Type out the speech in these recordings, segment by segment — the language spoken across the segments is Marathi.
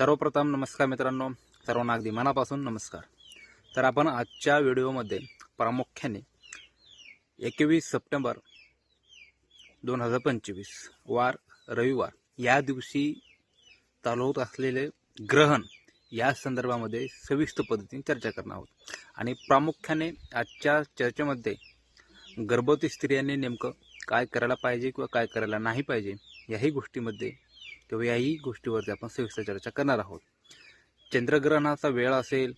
सर्वप्रथम नमस्कार मित्रांनो. सर्वांना अगदी मनापासून नमस्कार. तर आपण आजच्या व्हिडिओमध्ये प्रामुख्याने एकवीस सप्टेंबर दोन हजार पंचवीस वार रविवार या दिवशी चालू होत असलेले ग्रहण या संदर्भामध्ये सविस्तर पद्धतीने चर्चा करणार आहोत. आणि प्रामुख्याने आजच्या चर्चेमध्ये गर्भवती स्त्रियांनी नेमकं काय करायला पाहिजे किंवा काय करायला नाही पाहिजे याही गोष्टीमध्ये तेव्हा याही गोष्टीवरती आपण सविस्तर चर्चा करणार आहोत. चंद्रग्रहणाचा वेळ असेल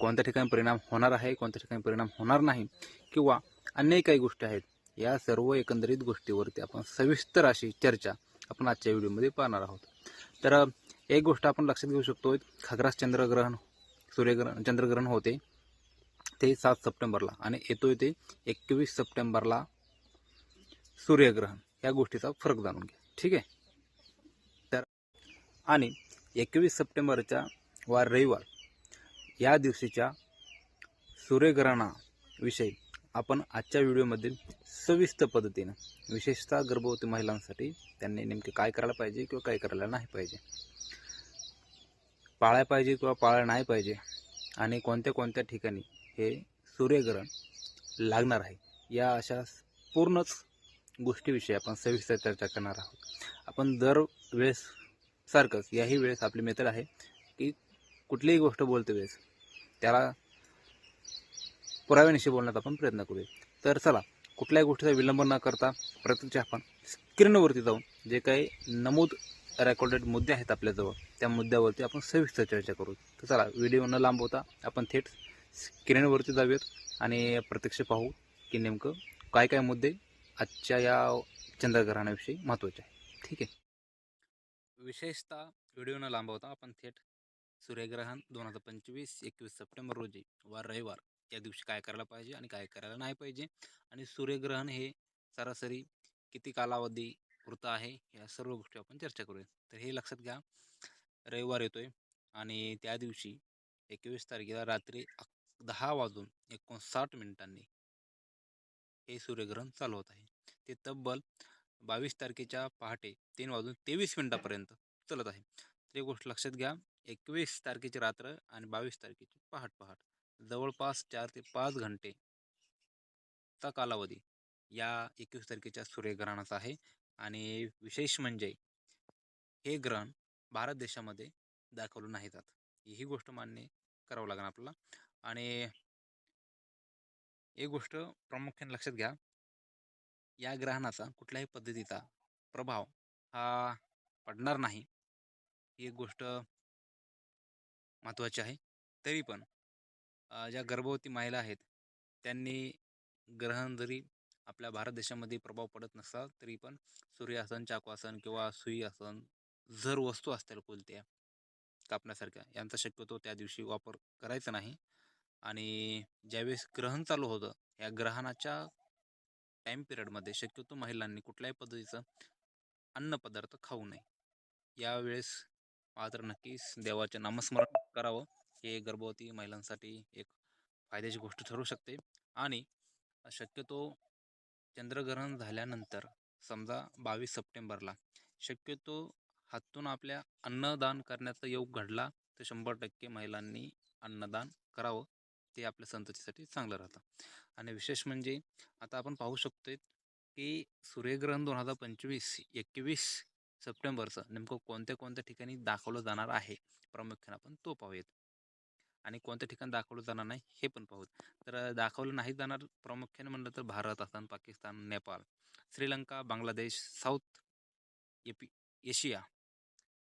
कोणत्या ठिकाणी परिणाम होणार आहे कोणत्या ठिकाणी परिणाम होणार नाही किंवा अन्य काही गोष्टी आहेत या सर्व एकंदरीत गोष्टीवरती आपण सविस्तर अशी चर्चा आपण आजच्या व्हिडिओमध्ये पाहणार आहोत. तर एक गोष्ट आपण लक्षात घेऊ शकतो खग्रास चंद्रग्रहण सूर्यग्रहण चंद्रग्रहण होते ते सात सप्टेंबरला आणि येतोय ते एकवीस सप्टेंबरला सूर्यग्रहण. या गोष्टीचा फरक जाणून घ्या. ठीक आहे? आणि एकवीस सप्टेंबरच्या वार रविवार या दिवशीच्या सूर्यग्रहणाविषयी आपण आजच्या व्हिडिओमध्ये सविस्तर पद्धतीनं विशेषतः गर्भवती महिलांसाठी त्यांनी नेमके काय करायला पाहिजे किंवा काय करायला नाही पाहिजे? पाळायला पाहिजे किंवा पाळायला नाही पाहिजे? आणि कोणत्या कोणत्या ठिकाणी हे सूर्यग्रहण लागणार आहे? या अशा पूर्णच गोष्टीविषयी आपण सविस्तर चर्चा करणार आहोत. आपण दर वेळेस सारखंच याही वेळेस आपली मेथड आहे की कुठलीही गोष्ट बोलते वेळेस त्याला पुराव्यानिशी बोलण्याचा आपण प्रयत्न करूया. तर चला कुठल्याही गोष्टीचा विलंब न करता प्रत्यक्ष आपण स्क्रीनवरती जाऊन जे काही नमूद रेकॉर्डेड मुद्दे आहेत आपल्याजवळ त्या मुद्द्यावरती आपण सविस्तर चर्चा करू. तर चला व्हिडिओ न लांबवता आपण थेट स्क्रीनवरती जाऊयात आणि प्रत्यक्ष पाहू की नेमकं काय काय मुद्दे आजच्या या चंद्रग्रहणाविषयी महत्त्वाचे आहे ठीक आहे? विशेषतः व्हिडिओ न लांबवता आपण थेट सूर्यग्रहण दोन हजार पंचवीस एकवीस सप्टेंबर रोजी वार रविवार या दिवशी काय करायला पाहिजे आणि काय करायला नाही पाहिजे आणि सूर्यग्रहण हे सरासरी किती कालावधी वृत्त आहे या सर्व गोष्टी आपण चर्चा करूया तर हे लक्षात घ्या रविवार येतोय आणि त्या दिवशी एकवीस तारखेला रात्री दहा वाजून एकोणसाठ मिनिटांनी हे सूर्यग्रहण चालू होत आहे. ते तब्बल बावीस तारखेच्या पहाटे तीन वाजून तेवीस मिनिटापर्यंत चालत आहे. ते गोष्ट लक्षात घ्या. एकवीस तारखेची रात्र आणि बावीस तारखेची पहाट पहाट. जवळपास चार ते पाच घंटे चा कालावधी या एकवीस तारखेच्या सूर्यग्रहणाचा आहे. आणि विशेष म्हणजे हे ग्रहण भारत देशामध्ये दाखवलं नाही जात. ही गोष्ट मान्य करावं लागणार आपल्याला. आणि एक गोष्ट प्रामुख्याने लक्षात घ्या. या ग्रहणाचा कुठल्याही पद्धतीचा प्रभाव हा पडणार नाही. ही एक गोष्ट महत्त्वाची आहे. तरी पण ज्या गर्भवती महिला आहेत त्यांनी ग्रहण जरी आपल्या भारत देशामध्ये प्रभाव पडत नसला तरी पण सूर्यासन चाकवासन किंवा सुई आसन जर वस्तू असतील कोणत्या कापण्यासारख्या यांचा शक्यतो त्या दिवशी वापर करायचा नाही. आणि ज्यावेळेस ग्रहण चालू होतं या ग्रहणाच्या टाईम पिरियडमध्ये शक्यतो महिलांनी कुठल्याही पद्धतीचं अन्नपदार्थ खाऊ नये. यावेळेस मात्र नक्कीच देवाचे नामस्मरण करावं. हे गर्भवती महिलांसाठी एक फायद्याची गोष्ट ठरू शकते. आणि शक्यतो चंद्रग्रहण झाल्यानंतर समजा बावीस सप्टेंबरला शक्यतो हातून आपल्या अन्नदान करण्याचा योग घडला तर शंभर टक्के महिलांनी अन्नदान करावं. ते आपल्या संततीसाठी चांगलं राहतं. आणि विशेष म्हणजे आता आपण पाहू शकतो की सूर्यग्रहण दोन हजार पंचवीस एकवीस सप्टेंबरचं नेमकं कोणत्या कोणत्या ठिकाणी दाखवलं जाणार आहे? प्रामुख्याने आपण तो पाहूयात. आणि कोणत्या ठिकाणी दाखवलं जाणार नाही हे पण पाहूत तर दाखवलं नाही जाणार प्रामुख्याने म्हणलं तर Bharat Assam Pakistan Nepal Sri Lanka Bangladesh south AP Asia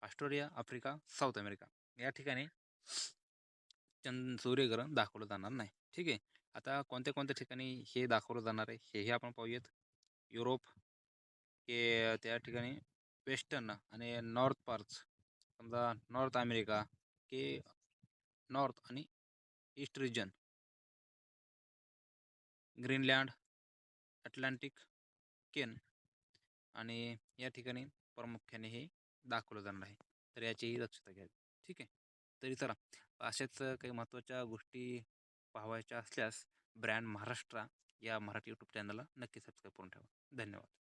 Australia Africa south America. या ठिकाणी चंद सूर्यग्रहण दाखवलं जाणार नाही. ठीक आहे? आता कोणत्या कोणत्या ठिकाणी हे दाखवलं जाणार आहे हेही आपण पाहूयात. युरोप हे त्या ठिकाणी वेस्टर्न आणि नॉर्थ पार्ट्स. समजा नॉर्थ अमेरिका के नॉर्थ आणि ईस्ट रिजन. ग्रीनलँड अटलांटिक केन आणि या ठिकाणी प्रामुख्याने हे दाखवलं जाणार आहे. तर याचीही दक्षता घ्यावी. ठीक आहे? तरी चला अशाच काही महत्त्वाच्या गोष्टी पाहायच्या असल्यास ब्रँड महाराष्ट्र या मराठी यूट्यूब चॅनलला नक्की सबस्क्राईब करून ठेवा. धन्यवाद.